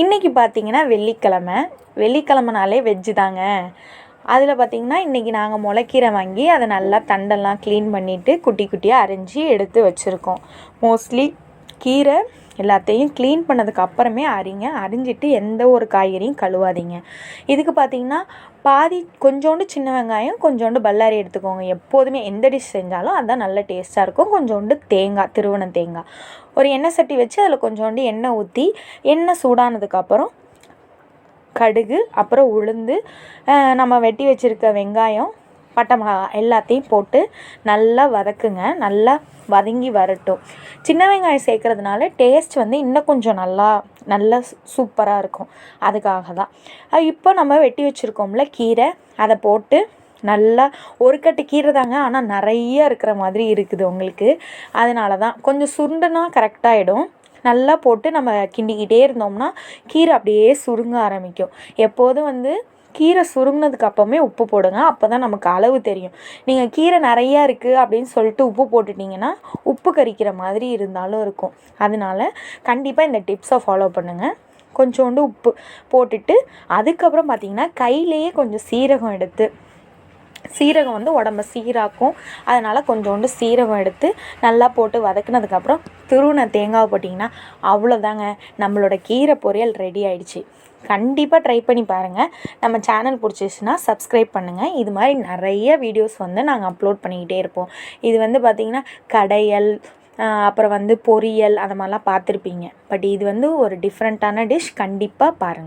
இன்றைக்கி பார்த்தீங்கன்னா வெள்ளிக்கிழமை. வெள்ளிக்கிழமைனாலே வெஜ்ஜு தாங்க. அதில் பார்த்திங்கன்னா இன்றைக்கி நாங்கள் முளைக்கீரை வாங்கி அதை நல்லா தண்டெல்லாம் க்ளீன் பண்ணிவிட்டு குட்டி குட்டியாக அரிஞ்சு எடுத்து வச்சுருக்கோம். மோஸ்ட்லி கீரை எல்லாத்தையும் க்ளீன் பண்ணதுக்கு அப்புறமே அரிங்க. அரிஞ்சிட்டு எந்த ஒரு காய்கறியும் கழுவாதீங்க. இதுக்கு பார்த்தீங்கன்னா பாதி கொஞ்சோண்டு சின்ன வெங்காயம் கொஞ்சோண்டு பல்லாரி எடுத்துக்கோங்க. எப்போதுமே எந்த டிஷ் செஞ்சாலும் அதுதான் நல்ல டேஸ்ட்டாக இருக்கும். கொஞ்சோண்டு தேங்காய் திருவனம் தேங்காய். ஒரு எண்ணெய் சட்டி வச்சு அதில் கொஞ்சோண்டு எண்ணெய் ஊற்றி எண்ணெய் சூடானதுக்கப்புறம் கடுகு அப்புறம் உளுந்து நம்ம வெட்டி வச்சுருக்க வெங்காயம் பட்டை மிளகா எல்லாத்தையும் போட்டு நல்லா வதக்குங்க. நல்லா வதங்கி வரட்டும். சின்ன வெங்காயம் சேர்க்குறதுனால டேஸ்ட் வந்து இன்னும் கொஞ்சம் நல்லா நல்லா சூப்பராக இருக்கும். அதுக்காக தான். இப்போ நம்ம வெட்டி வச்சுருக்கோம்ல கீரை அதை போட்டு நல்லா ஒரு கட்டு கீரை தாங்க ஆனால் நிறைய இருக்கிற மாதிரி இருக்குது உங்களுக்கு. அதனால தான் கொஞ்சம் சுருண்டுனா கரெக்டாகிடும் நல்லா போட்டு நம்ம கிண்டிக்கிட்டே இருந்தோம்னா கீரை அப்படியே சுருங்க ஆரம்பிக்கும். எப்போதும் வந்து கீரை சுருங்கினதுக்கு அப்போவுமே உப்பு போடுங்க. அப்போ தான் நமக்கு அளவு தெரியும். நீங்கள் கீரை நிறையா இருக்குது அப்படின்னு சொல்லிட்டு உப்பு போட்டுட்டிங்கன்னா உப்பு கரிக்கிற மாதிரி இருந்தாலும் இருக்கும். அதனால கண்டிப்பாக இந்த டிப்ஸை ஃபாலோ பண்ணுங்கள் கொஞ்சோண்டு உப்பு போட்டுட்டு அதுக்கப்புறம் பார்த்தீங்கன்னா கையிலேயே கொஞ்சம் சீரகம் எடுத்து சீரகம் வந்து உடம்ப சீராக்கும். அதனால் கொஞ்சோண்டு சீரகம் எடுத்து நல்லா போட்டு வதக்குனதுக்கப்புறம் துருவின தேங்காய் போட்டிங்கன்னா அவ்வளோதாங்க நம்மளோட கீரை பொரியல் ரெடி ஆயிடுச்சு. கண்டிப்பாக ட்ரை பண்ணி பாருங்கள் நம்ம சேனல் பிடிச்சிச்சுன்னா சப்ஸ்கிரைப் பண்ணுங்கள் இது மாதிரி நிறைய வீடியோஸ் வந்து நாங்கள் அப்லோட் பண்ணிக்கிட்டே இருப்போம். இது வந்து பார்த்திங்கன்னா கடையல் அப்புறம் வந்து பொரியல் அந்த மாதிரிலாம் பார்த்துருப்பீங்க. பட் இது வந்து ஒரு டிஃப்ரெண்ட்டான டிஷ் கண்டிப்பாக பாருங்கள்